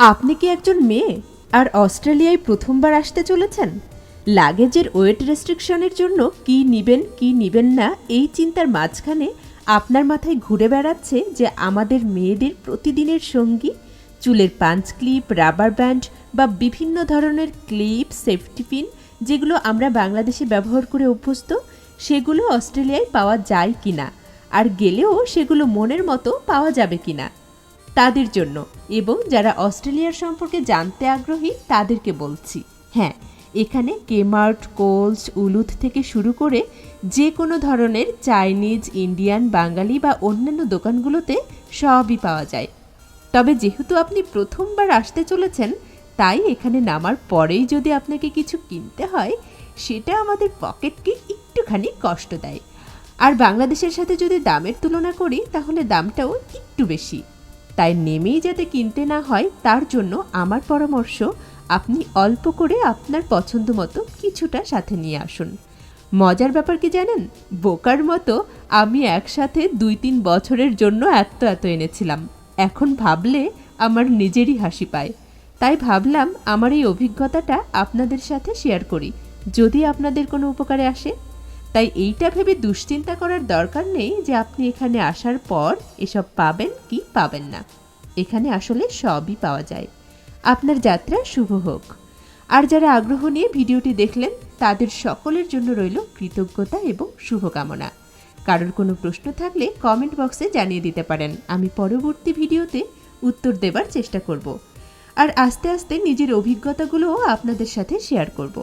আপনি কি একজন মেয়ে? আর অস্ট্রেলিয়ায় প্রথমবার আসতে চলেছেন? লাগেজের ওয়েট রেস্ট্রিকশনের জন্য কি নিবেন কি নিবেন না, এই চিন্তার মাঝখানে আপনার মাথায় ঘুরে বেড়াচ্ছে যে আমাদের মেয়েদের প্রতিদিনের সঙ্গী, চুলের পাঞ্চ ক্লিপ, রাবার ব্যান্ড বা বিভিন্ন ধরনের ক্লিপ, সেফটি পিন, যেগুলো আমরা বাংলাদেশে ব্যবহার করে অভ্যস্ত, সেগুলো অস্ট্রেলিয়ায় পাওয়া যায় কিনা? আর গেলেও সেগুলো মনের মতো পাওয়া যাবে কিনা? তাদের জন্য। এবং যারা অস্ট্রেলিয়ার সম্পর্কে জানতে আগ্রহী, তাদেরকে বলছি। হ্যাঁ এখানে কেমার্ট, কোলস, উলুথ থেকে শুরু করে যে কোনো ধরনের চাইনিজ, ইন্ডিয়ান, বাঙালি বা অন্যান্য দোকানগুলোতে সবই পাওয়া যায়। তবে যেহেতু আপনি প্রথমবার আসতে চলেছেন, তাই এখানে নামার পরেই যদি আপনাকে কিছু কিনতে হয়, সেটা আমাদের পকেটকে একটুখানি কষ্ট দেয়। আর বাংলাদেশের সাথে যদি দামের তুলনা করি, তাহলে দামটাও একটু বেশি। তাই নেমেই যাতে কিনতে না হয়, তার জন্য আমার পরামর্শ, আপনি অল্প করে আপনার পছন্দ মতো কিছুটা সাথে নিয়ে আসুন। মজার ব্যাপার কি জানেন? বোকার মতো আমি একসাথে দুই তিন বছরের জন্য এত এত এনেছিলাম। এখন ভাবলে আমার নিজেরই হাসি পায়। তাই ভাবলাম আমার এই অভিজ্ঞতাটা আপনাদের সাথে শেয়ার করি। যদি আপনাদের কোনো উপকারে আসে তাই এইটা ভেবে দুশ্চিন্তা করার দরকার নেই যে আপনি এখানে আসার পর এসব পাবেন কি পাবেন না। এখানে আসলে সবই পাওয়া যায়। আপনার যাত্রা শুভ হোক। আর যারা আগ্রহ নিয়ে ভিডিওটি দেখলেন, তাদের সকলের জন্য রইল কৃতজ্ঞতা এবং শুভকামনা। কারোর কোনো প্রশ্ন থাকলে কমেন্ট বক্সে জানিয়ে দিতে পারেন। আমি পরবর্তী ভিডিওতে উত্তর দেবার চেষ্টা করব। আর আস্তে আস্তে নিজের অভিজ্ঞতাগুলোও আপনাদের সাথে শেয়ার করব।